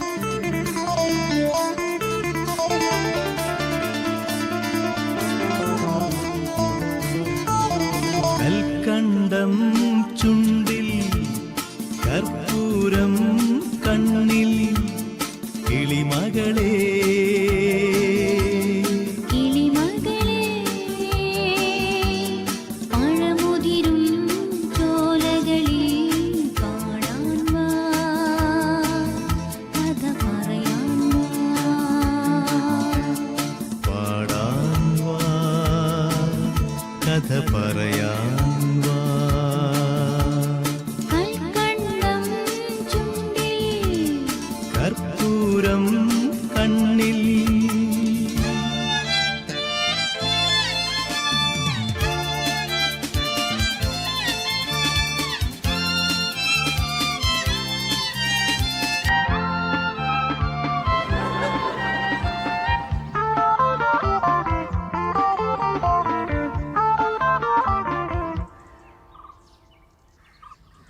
고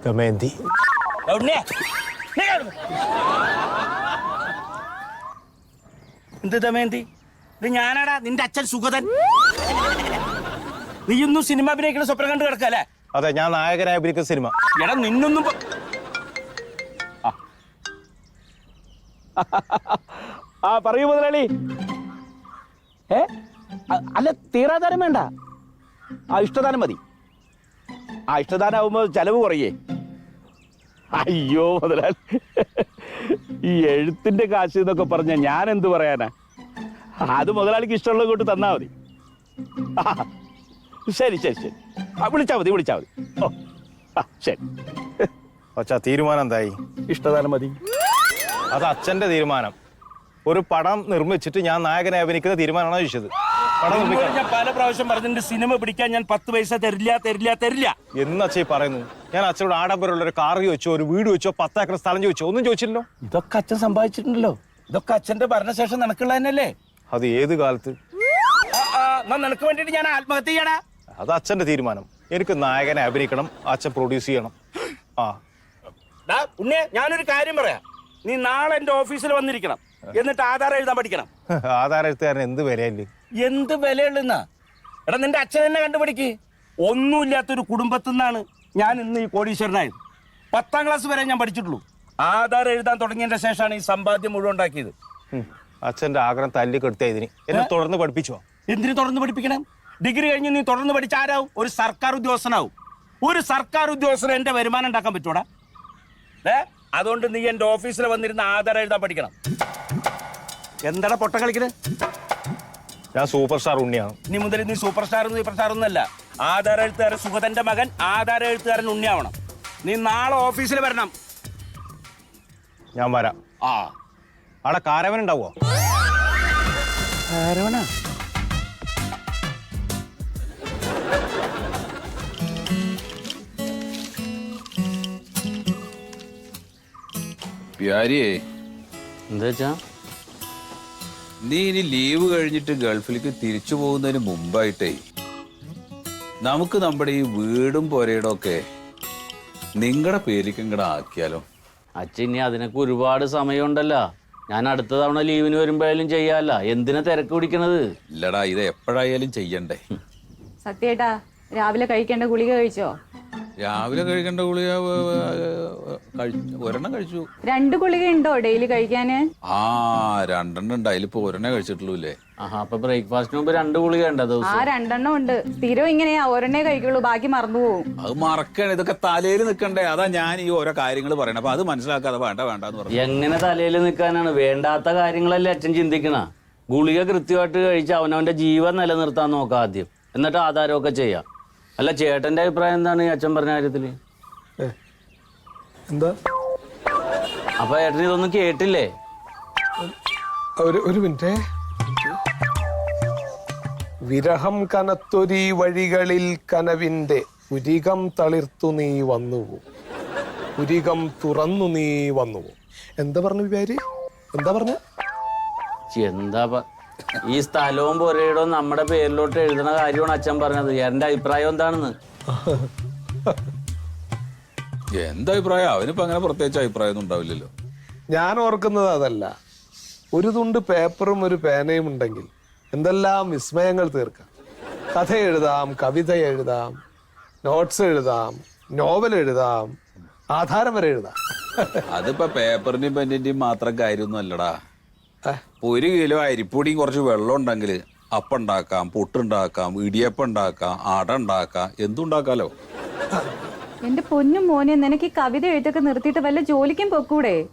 ദമയന്തി. എന്ത് ദമയന്തി ഇത് ഞാനാടാ നിന്റെ അച്ഛൻ സുഗതൻ. നീ ഇന്നും സിനിമ അഭിനയിക്കുന്ന സ്വപ്നം കണ്ടു കിടക്കല്ലേ അതെ ഞാൻ നായകനായ അഭിനയിക്കുന്ന സിനിമ. എടാ നിന്നൊന്നും ആ. പറയൂ മുതലാളി. ഏ? അല്ല തീരാദാനം വേണ്ട. ആ ഇഷ്ടദാനം മതി. ആ ഇഷ്ടദാനം ആവുമ്പോൾ ചെലവ് കുറയേ. അയ്യോ മുതലാളി. ഈ എഴുത്തിന്റെ കാശ് എന്നൊക്കെ പറഞ്ഞ ഞാൻ എന്ത് പറയാനാ? അത് മുതലാളിക്ക് ഇഷ്ടമുള്ളത് കൊണ്ട് തന്നാ മതി. ആ, ശരി ശരി ശരി. ആ വിളിച്ചാ മതി വിളിച്ചാ മതി. ഓ ആ ശരി. അച്ഛാ തീരുമാനം എന്തായി? ഇഷ്ടദാനം മതി. അത് അച്ഛന്റെ തീരുമാനം. ഒരു പടം നിർമ്മിച്ചിട്ട് ഞാൻ നായകനെ അഭിനയിക്കുന്ന തീരുമാനമാണ് ചോദിച്ചത്? പടം നിർമ്മിക്കാൻ. ഞാൻ പല പ്രാവശ്യം പറഞ്ഞിട്ടുണ്ട് സിനിമ പിടിക്കാൻ ഞാൻ പത്ത് പൈസ തരില്ല തരില്ല തരില്ല. എന്ന് അച്ഛൻ പറയുന്നു ഞാൻ അച്ഛനോട് ആഡംബരമുള്ള ഒരു കാർ ചോദിച്ചോ ഒരു വീട് വെച്ചോ പത്തേക്കർ സ്ഥലം ചോദിച്ചോ ഒന്നും ചോദിച്ചില്ലല്ലോ. ഇതൊക്കെ അച്ഛൻ സമ്പാദിച്ചിട്ടുണ്ടല്ലോ. ഇതൊക്കെ അച്ഛന്റെ ഭരണശേഷം നിനക്കുള്ള തന്നെയല്ലേ? അത് ഏത് കാലത്ത്? നിനക്ക് വേണ്ടിട്ട് ഞാൻ ആത്മഹത്യ അത് അച്ഛന്റെ തീരുമാനം. എനിക്ക് നായകനെ അഭിനയിക്കണം അച്ഛൻ പ്രൊഡ്യൂസ് ചെയ്യണം. ആ. ഡാ ഉണ്ണിയെ ഞാനൊരു കാര്യം പറയാ. നീ നാളെ എന്റെ ഓഫീസിൽ വന്നിരിക്കണം. എന്നിട്ട് ആധാരം എഴുതാൻ പഠിക്കണം. ആധാര എഴുത്തുകാരൻ എന്ത് വിലയല്ലേ? എന്ത് വിലയുള്ളെന്നാ എടാ നിന്റെ അച്ഛൻ തന്നെ കണ്ടുപിടിക്ക്. ഒന്നുമില്ലാത്തൊരു കുടുംബത്തിൽ നിന്നാണ് ഞാൻ ഇന്ന് ഈ കോടീശ്വരനായത് പത്താം ക്ലാസ് വരെ ഞാൻ പഠിച്ചിട്ടുള്ളൂ. ആധാർ എഴുതാൻ തുടങ്ങിയതിന്റെ ശേഷമാണ് ഈ സമ്പാദ്യം മുഴുവൻ ഉണ്ടാക്കിയത്. അച്ഛന്റെ ആഗ്രഹം തല്ലി കെടുത്ത ഇതിന്. എന്നെ തുടർന്ന് പഠിപ്പിച്ചോ? എന്തിനു തുടർന്ന് പഠിപ്പിക്കണം? ഡിഗ്രി കഴിഞ്ഞ് നീ തുടർന്ന് പഠിച്ച ആരാവും? ഒരു സർക്കാർ ഉദ്യോഗസ്ഥനാവും. ഒരു സർക്കാർ ഉദ്യോഗസ്ഥന് എന്റെ വരുമാനം ഉണ്ടാക്കാൻ പറ്റൂടാ. ഏ അതുകൊണ്ട് നീ എന്റെ ഓഫീസിൽ വന്നിരുന്ന ആധാരം എഴുതാൻ പഠിക്കണം. എന്താടാ പൊട്ട കളിക്കണേ ഞാൻ സൂപ്പർ സ്റ്റാർ ഉണ്ണിയാണ്. ഇനി മുതൽ നീ സൂപ്പർ സ്റ്റാർ സൂപ്പർ സ്റ്റാർ ഒന്നല്ല ആധാര എഴുത്തുകാരൻ സുഗതന്റെ മകൻ ആധാര എഴുത്തുകാരൻ ഉണ്ണിയാവണം. നീ നാളെ ഓഫീസിൽ വരണം. ഞാൻ വരാം. ആ. അവിടെ കാരവൻ ഉണ്ടാവോ പ്യാരിയേ. എന്താ വെച്ചാ? നീ ഇനി ലീവ് കഴിഞ്ഞിട്ട് ഗൾഫിലേക്ക് തിരിച്ചു പോകുന്നതിന് മുമ്പായിട്ടേ നമുക്ക് നമ്മുടെ ഈ വീടും പുരയിടം ഒക്കെ നിങ്ങളുടെ പേരിലേക്ക് ഇങ്ങടെ ആക്കിയാലോ? അച്ഛൻ ഇനി അതിനൊക്കെ ഒരുപാട് സമയമുണ്ടല്ലോ. ഞാൻ അടുത്ത തവണ ലീവിന് വരുമ്പോഴായാലും ചെയ്യാല്ല. എന്തിനാ തിരക്ക് പിടിക്കണത്? ഇല്ലടാ ഇത് എപ്പോഴായാലും ചെയ്യണ്ടേ. സത്യേട്ടാ രാവിലെ കഴിക്കേണ്ട ഗുളിക കഴിച്ചോ? രാവിലെ കഴിക്കേണ്ട ഗുളിക ഒരെണ്ണം കഴിച്ചു. രണ്ട് ഗുളിക ഉണ്ടോ ഡെയിലി കഴിക്കാന്? ആ രണ്ടെണ്ണം ഉണ്ട്. അതിലിപ്പോ ഒരെണ്ണേ കഴിച്ചിട്ടുള്ളൂ അല്ലേ ആഹാ അപ്പൊ ബ്രേക്ക്ഫാസ്റ്റിന് മുമ്പ് രണ്ട് ഗുളിക ഉണ്ട ആ രണ്ടെണ്ണം ഉണ്ട്. സ്ഥിരം ഇങ്ങനെയാ ഒരെണ്ണേ കഴിക്കുള്ളൂ ബാക്കി മറന്നു പോകും അത് മറക്കണേ. ഇതൊക്കെ തലയിൽ നിൽക്കണ്ടേ അതാ ഞാൻ ഈ ഓരോ കാര്യങ്ങൾ പറയണേ. അപ്പൊ അത് മനസ്സിലാക്കാതെ വേണ്ട വേണ്ടെന്ന് പറഞ്ഞു. എങ്ങനെ തലയിൽ നിൽക്കാനാണ് വേണ്ടാത്ത കാര്യങ്ങളല്ലേ അച്ഛൻ ചിന്തിക്കണ. ഗുളിക കൃത്യമായിട്ട് കഴിച്ച് അവനവന്റെ ജീവൻ നിലനിർത്താൻ നോക്കാം ആദ്യം. എന്നിട്ട് ആധാരമൊക്കെ ചെയ്യാം. അല്ല ചേട്ടന്റെ അഭിപ്രായം എന്താണ്? ഈ അച്ഛൻ പറഞ്ഞ കാര്യത്തിൽ. എന്താ? അപ്പൊ ഏട്ടൻ ഇതൊന്നും കേട്ടില്ലേ? ഒരു ഒരു മിനിറ്റ്. വിരഹം കനത്തൊരീ വഴികളിൽ കനവിന്റെ പുരികം തളിർത്തു നീ വന്നു പുരികം തുറന്നു നീ വന്നുവോ? എന്താ പറഞ്ഞു വിചാരി എന്താ പറഞ്ഞ? എന്താ ഈ സ്ഥലവും പുരയിടവും നമ്മുടെ പേരിലോട്ട് എഴുതുന്ന കാര്യമാണ് അച്ഛൻ പറഞ്ഞത്. എന്റെ അഭിപ്രായം എന്താണെന്ന്? എന്താ അഭിപ്രായം? അവനിപ്പോ അങ്ങനെ പ്രത്യേകിച്ച് അഭിപ്രായം ഒന്നും ഉണ്ടാവില്ലല്ലോ. ഞാൻ ഓർക്കുന്നത് അതല്ല. ഒരു തുണ്ട് പേപ്പറും ഒരു പേനയും ഉണ്ടെങ്കിൽ എന്തെല്ലാം വിസ്മയങ്ങൾ തീർക്കാം. കഥ എഴുതാം കവിത എഴുതാം നോട്ട്സ് എഴുതാം നോവൽ എഴുതാം ആധാരം വരെ എഴുതാം. അതിപ്പോ പേപ്പറിന്റെയും പെന്നിന്റെയും മാത്രം കാര്യമൊന്നും അല്ലടാ. ഒരു കിലോ അരിപ്പൊടിയും കുറച്ച് വെള്ളം ഉണ്ടെങ്കിൽ അപ്പുണ്ടാക്കാം പുട്ടുണ്ടാക്കാം ഇടിയപ്പം ഉണ്ടാക്കാം അട ഉണ്ടാക്കാം എന്തുണ്ടാക്കാലോ എന്റെ പൊന്നും മോനെ നിനക്ക് ഈ കവിത എഴുത്തൊക്കെ നിർത്തിയിട്ട് വല്ല ജോലിക്കും പൊക്കൂടെ?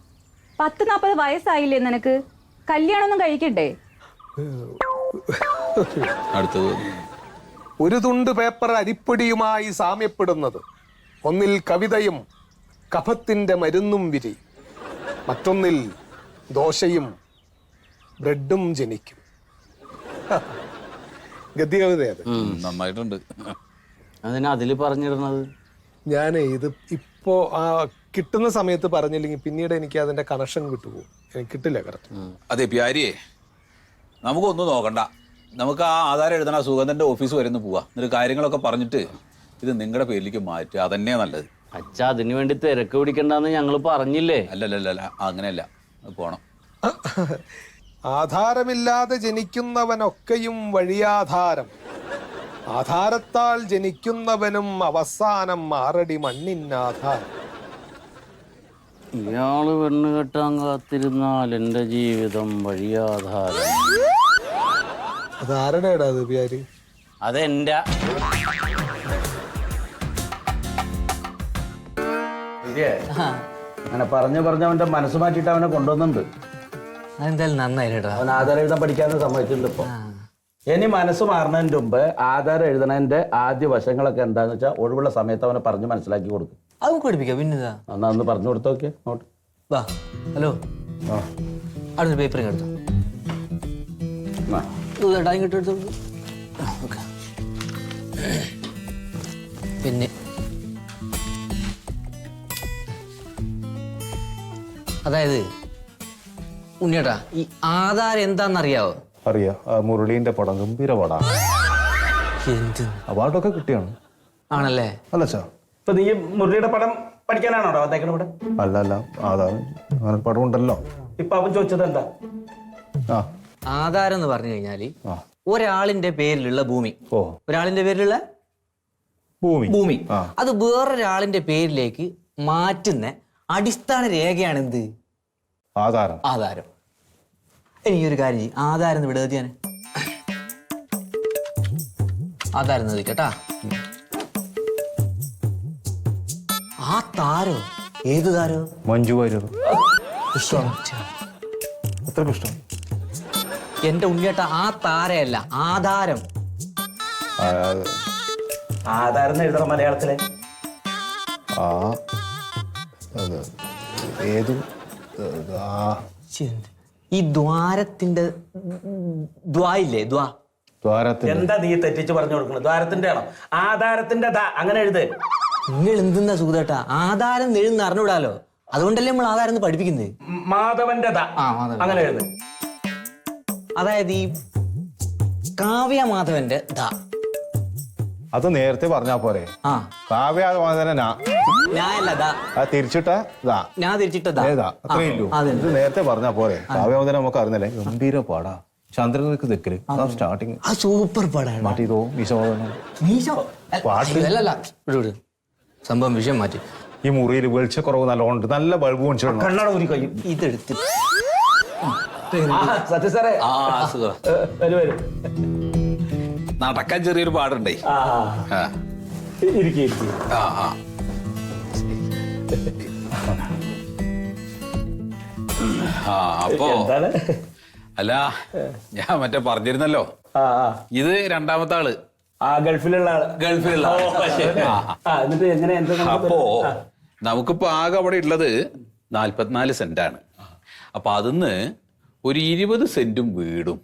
പത്ത് നാപ്പത് വയസ്സായില്ലേ നിനക്ക്? കല്യാണമൊന്നും കഴിക്കണ്ടേ? അടുത്തത്. ഒരു തുണ്ട് പേപ്പർ അരിപ്പൊടിയുമായി സാമ്യപ്പെടുന്നത്. ഒന്നിൽ കവിതയും കഫത്തിന്റെ മരുന്നും വിരി. മറ്റൊന്നിൽ ദോശയും ബ്രെഡും ജനിക്കും. ഉം, നന്നായിട്ടുണ്ട്. അതിന് അതിൽ പറഞ്ഞിരുന്നത്? ഞാൻ ഇത് ഇപ്പോ ആ കിട്ടുന്ന സമയത്ത് പറഞ്ഞില്ലെങ്കിൽ പിന്നീട് എനിക്ക് അതിന്റെ കണക്ഷൻ കിട്ടുപോകും എനിക്ക് കിട്ടില്ല കറക്റ്റ് അതെ പ്യാരിയെ നമുക്കൊന്നും നോക്കണ്ട. നമുക്ക് ആ ആധാരം എഴുതണ സുഗന്ധന്റെ ഓഫീസ് വരെ ഒന്ന് പോവാ. എന്നിട്ട് കാര്യങ്ങളൊക്കെ പറഞ്ഞിട്ട് ഇത് നിങ്ങളുടെ പേരിലേക്ക് മാറ്റുക. അതന്നെ നല്ലത്. അച്ഛ അതിന് വേണ്ടി തിരക്ക് പിടിക്കണ്ടെന്ന് ഞങ്ങൾ പറഞ്ഞില്ലേ? അല്ലല്ലല്ല അങ്ങനെയല്ല. അത് പോണം. ആധാരമില്ലാതെ ജനിക്കുന്നവനൊക്കെയും വഴിയാധാരം. ആധാരത്താൽ ജനിക്കുന്നവനും അവസാനം ആറടി മണ്ണിന്നാധാരം ഇയാൾ പെണ്ണ് കെട്ടാൻ കാത്തിരുന്നാൽ എന്റെ ജീവിതം വഴിയാധാരം. അതാരുടെടാ അത് പ്യാര് അതെന്റെ അങ്ങനെ പറഞ്ഞു പറഞ്ഞ് അവന്റെ മനസ്സ് മാറ്റിയിട്ട് അവനെ കൊണ്ടുവന്നുണ്ട് അതെന്തായാലും നന്നായിട്ടാ അവൻ ആധാരം എഴുതാൻ പഠിക്കാതെ സമ്മതിച്ചിട്ടുണ്ട് ഇപ്പൊ. ഇനി മനസ്സ് മാറുന്നതിന് മുമ്പ് ആധാരം എഴുതണതിന്റെ ആദ്യ വശങ്ങളൊക്കെ എന്താന്ന് വെച്ചാൽ ഒഴിവുള്ള സമയത്ത് അവനെ പറഞ്ഞ് മനസ്സിലാക്കി കൊടുക്കും. അത് നമുക്ക് പഠിപ്പിക്കാം പിന്നെതാ എന്നാ ഒന്ന് പറഞ്ഞു കൊടുത്തോക്കെ നോട്ട്. വാ ഹലോ. അടുത്ത പേപ്പർ എടുത്തു. ഇതാ ഇങ്ങോട്ട് എടുത്തു. ആ, ഓക്കെ. പിന്നെ. അതായത് ഉണ്ണിയേട്ടാ ഈ ആധാരം എന്താണെന്നറിയാവോ? അറിയാ. ആ മുരളീന്റെ പടം ഗംഭീര എന്ത്? അവാർഡൊക്കെ കിട്ടിയാണ്. ആണല്ലേ? അല്ല ചാ ഇപ്പൊ നീ മുരളിയുടെ പടം പഠിക്കാനാണോ വന്നേക്കണ ഇവിടെ അല്ല അല്ല. ആധാർ അങ്ങനെ പടം ഉണ്ടല്ലോ ഇപ്പൊ അവൻ ചോദിച്ചത് എന്താ? ആ. ആധാരം എന്ന് പറഞ്ഞു കഴിഞ്ഞാൽ ആ. ഒരാളിന്റെ പേരിലുള്ള ഭൂമി. ഓ. ഒരാളിന്റെ പേരിലുള്ള ഭൂമി. ഭൂമി. ആ. അത് വേറൊരാളിന്റെ പേരിലേക്ക് മാറ്റുന്ന അടിസ്ഥാന രേഖയാണ് എന്ത് ആധാരം. ആധാരം. എനിക്കൊരു കാര്യം ചെയ്യ്. ആധാരം ഒന്ന് വിടുക ഞാൻ ആധാരം ഒന്ന് കേട്ടാ. ആ താരോ? ഏത് താരോ? മഞ്ജു വാര്യർ. അത്രയ്ക്ക് ഇഷ്ടം. എന്റെ ഉണ്ണിയേട്ട ആ താരയല്ല ആധാരം. ആ, ആധാരം എന്ന് എഴുതണം മലയാളത്തിലെ. ആ അത് ഏത്? ഈ ദ്വാരത്തിന്റെ ദ്വായില്ലേ? ദ്വാ. എന്താ നീ തെറ്റിച്ച് പറഞ്ഞു കൊടുക്കുന്നത്? ദ്വാരത്തിന്റെ ആണോ? ആധാരത്തിന്റെ ദാ. അങ്ങനെ എഴുത്. നിങ്ങൾ എന്തെന്നാ സുഖേട്ടാ ആധാരം എഴുന്ന് അറിഞ്ഞുവിടാലോ അതുകൊണ്ടല്ലേ നമ്മൾ ആധാരം പഠിപ്പിക്കുന്നത്? മാധവന്റെ ദാ. ആ, അങ്ങനെ എഴുത്. അതായത് ഈ കാവ്യ മാധവന്റെ ദാ. അത് നേരത്തെ പറഞ്ഞാ പോരെ. ആ. കാവ്യ ആ തിരിച്ചിട്ട? ഞാൻ തിരിച്ചിട്ടതാ. അത്രേ ഇത് നേരത്തെ പറഞ്ഞാ പോരെ. കാവ്യാവതനം നമുക്ക് അറിഞ്ഞല്ലേ? ഗംഭീര പാടാ. ചന്ദ്രനക്ക് തെക്കൽ സ്റ്റാർട്ടിങ് ആ സൂപ്പർ പാടാണ് മാറ്റി മീശോ പാട്ട്. അല്ലല്ല സംഭവം വിഷയം മാറ്റി. ഈ മുറിയിൽ വെളിച്ചക്കുറവ് നല്ലോണം ഉണ്ട് നല്ല ബൾബ് കണ്ണട ഇതെടുത്ത്. സത്യ സാറേ. ആ വരും വരും. നടക്കാൻ ചെറിയൊരു പാടുണ്ടേ? ഇരിക്കും. ആ ആ. ആ അപ്പോ എന്താണ്? അല്ല ഞാൻ മറ്റേ പറഞ്ഞിരുന്നല്ലോ. ആ ആ. ഇത് രണ്ടാമത്തെ ആൾ ആ ഗൾഫിലുള്ള ആൾ. ഗൾഫിലുള്ള ഓ, ശരി. ആ, എന്നിട്ട് എങ്ങനെ എന്താ നമുക്ക് അപ്പോ. നമുക്കിപ്പോ ആകെ അവിടെ ഉള്ളത് നാല്പത്തിനാല് സെന്റാണ്. അപ്പൊ അതിന്ന് ഒരു ഇരുപത് സെന്റും വീടും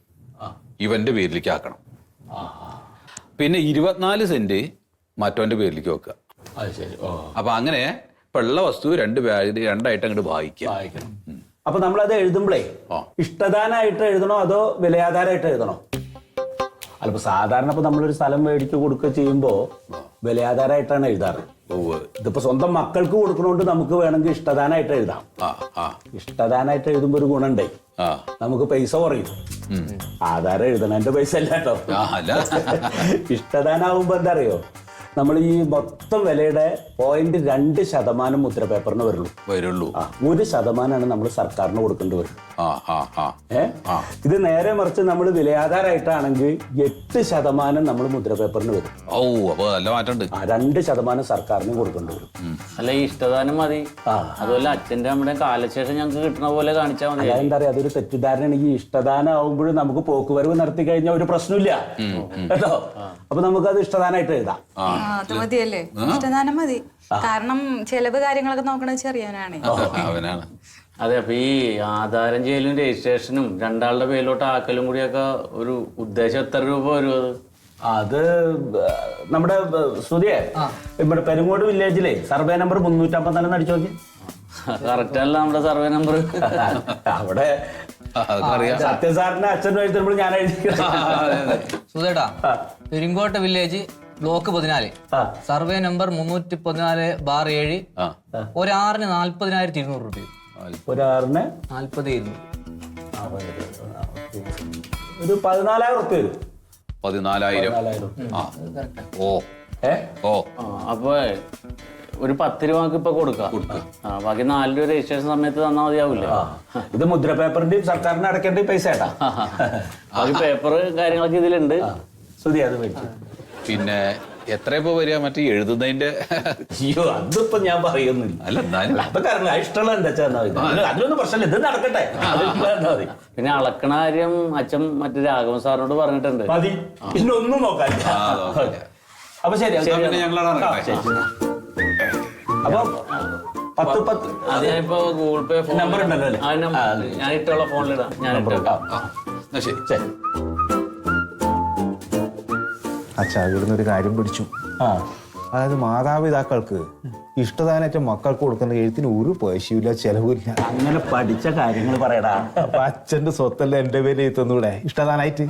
ഇവന്റെ പേരിലേക്ക് ആക്കണം. പിന്നെ ഇരുപത്തിനാല് സെന്റ് മറ്റോന്റെ പേരിലേക്ക് വെക്കുക. അത് ശരി. ഓ. അപ്പൊ അങ്ങനെ ഉള്ള വസ്തു രണ്ട് രണ്ടായിട്ട് അങ്ങോട്ട് വായിക്കാം. വായിക്കണം. അപ്പൊ നമ്മളത് എഴുതുമ്പോഴേ ഇഷ്ടദാനായിട്ട് എഴുതണോ അതോ വിലയാധാരമായിട്ട് എഴുതണോ? അല്ലപ്പോ സാധാരണ ഇപ്പൊ നമ്മളൊരു സ്ഥലം മേടിച്ച് കൊടുക്കുക ചെയ്യുമ്പോ വിലയാധാരമായിട്ടാണ് എഴുതാറ്. ഇതിപ്പോ സ്വന്തം മക്കൾക്ക് കൊടുക്കണോണ്ട് നമുക്ക് വേണമെങ്കിൽ ഇഷ്ടദാനായിട്ട് എഴുതാം. ഇഷ്ടദാനായിട്ട് എഴുതുമ്പോ ഒരു ഗുണണ്ട്? നമുക്ക് പൈസ കുറയും. ആധാരം എഴുതണ എന്റെ പൈസ അല്ല കേട്ടോ. ഇഷ്ടദാനാവുമ്പോ എന്താ അറിയോ നമ്മൾ ഈ മൊത്തം വിലയുടെ പോയിന്റ് രണ്ട് ശതമാനം മുദ്ര പേപ്പറിന് വരുള്ളൂ. വരുള്ളൂ. ആ ഒരു ശതമാനമാണ് നമ്മൾ സർക്കാരിന് കൊടുക്കേണ്ടി വരും. ആ ആ ആ. ഏ? ആ. ഇത് നേരെ മറിച്ച് നമ്മൾ വിലയാധാരമായിട്ടാണെങ്കിൽ എട്ട് ശതമാനം നമ്മൾ മുദ്ര പേപ്പറിന് വരും. ഓ അപ്പൊ നല്ല മാറ്റമുണ്ട്. ആ രണ്ട് ശതമാനം സർക്കാരിന് കൊടുക്കേണ്ടി വരും. അല്ല ഈ ഇഷ്ടദാനം മതി. അതുപോലെ അച്ഛന്റെ നമ്മുടെ കാലശേഷം ഞങ്ങൾക്ക് കിട്ടുന്ന പോലെ കാണിച്ചാൽ മതി. എന്താ പറയാ അതൊരു തെറ്റിദ്ധാരണ ഈ ഇഷ്ടദാനം ആവുമ്പോഴും നമുക്ക് പോക്കുവരവ് നടത്തി കഴിഞ്ഞാൽ ഒരു പ്രശ്നമില്ല. കേട്ടോ? അപ്പൊ നമുക്കത് ഇഷ്ടദാനായിട്ട് എഴുതാം. അത് മതിയല്ലേ? ഇഷ്ടദാനം മതി. കാരണം ചെലവ് കാര്യങ്ങളൊക്കെ നോക്കണത് ചെറിയവനാണ്. അവനാണ്. അതെ അപ്പൊ ഈ ആധാരം ചെയ്യലും രജിസ്ട്രേഷനും രണ്ടാളുടെ പേരിലോട്ട് ആക്കലും കൂടിയൊക്കെ ഒരു ഉദ്ദേശം എത്ര രൂപ വരും അത്? അത് നമ്മുടെ സ്തുതിയെ ഇവിടെ പെരുങ്ങോട് വില്ലേജിലെ സർവേ നമ്പർ മുന്നൂറ്റമ്പത്തിനാലെന്ന് അടിച്ചു നോക്കി. കറക്റ്റ് അല്ല നമ്മുടെ സർവേ നമ്പർ. അവിടെ സത്യസാറിന്റെ അച്ഛൻ എഴുതുമ്പോൾ ഞാൻ എഴുതി സുധേട്ടാ പെരുങ്കോട്ട വില്ലേജ് ബ്ലോക്ക് പതിനാല്. സർവേ നമ്പർ മുന്നൂറ്റി പതിനാല് ബാർ ഏഴ്. ഒരാറിന് നാല്പതിനായിരത്തി ഇരുന്നൂറ് രൂപ. ഒരാറിന് നാല്പത് ഇരുന്നൂറ്. ഒരു പതിനാലായിരം ഉറുപ്പ്യ വരും. പതിനാലായിരം. ആ. ഓ. ഓ. അപ്പൊ ഒരു പത്ത് രൂപക്ക് ഇപ്പൊ കൊടുക്കാം. ബാക്കി നാല് രൂപ രജിസ്ട്രേഷൻ സമയത്ത് തന്നാൽ മതിയാവില്ല? ഇത് മുദ്ര പേപ്പറിന്റെയും സർക്കാരിന് അടക്കേണ്ട പൈസ ഏട്ടാ. ബാക്കി പേപ്പർ കാര്യങ്ങളൊക്കെ ഇതിലുണ്ട്. സ്തുതി അത് മേടിച്ചു. പിന്നെ എത്ര ഇപ്പൊ വരിക? മറ്റേ എഴുതുന്നതിന്റെ അയ്യോ അതിപ്പോ ഞാൻ പറയുന്നില്ല. അല്ല എന്നാലും അതൊക്കെ അറിയില്ല ഇഷ്ടമുള്ള എന്താ അതിലൊന്നും പ്രശ്നമില്ല ഇത് നടക്കട്ടെ. പിന്നെ അളക്കണ കാര്യം അച്ഛൻ മറ്റേ രാഘവൻ സാറിനോട് പറഞ്ഞിട്ടുണ്ട്. മതി. പിന്നെ ഒന്നും നോക്കാൻ. അപ്പൊ ശരി. അപ്പൊ പത്ത് പത്ത് അത് ഞാനിപ്പോ ഗൂഗിൾ പേ നമ്പർ ഉണ്ടല്ലോ ഞാൻ ഇട്ടുള്ള ഫോണിലിടാം. ഞാൻ ഇട്ടോ ശരി. ശരി. അച്ഛാ ഇവിടുന്ന് ഒരു കാര്യം പിടിച്ചു. ആ. അതായത് മാതാപിതാക്കൾക്ക് ഇഷ്ടദാനറ്റ മക്കൾക്ക് കൊടുക്കുന്ന എഴുത്തിന് ഒരു പൈസയില്ല ചെലവില്ല അങ്ങനെ പഠിച്ച കാര്യങ്ങൾ പറയടാ. അപ്പൊ അച്ഛന്റെ സ്വത്തല്ല എന്റെ പേര് എഴുത്തുന്നൂടെ? ഇഷ്ടദാനായിട്ട്?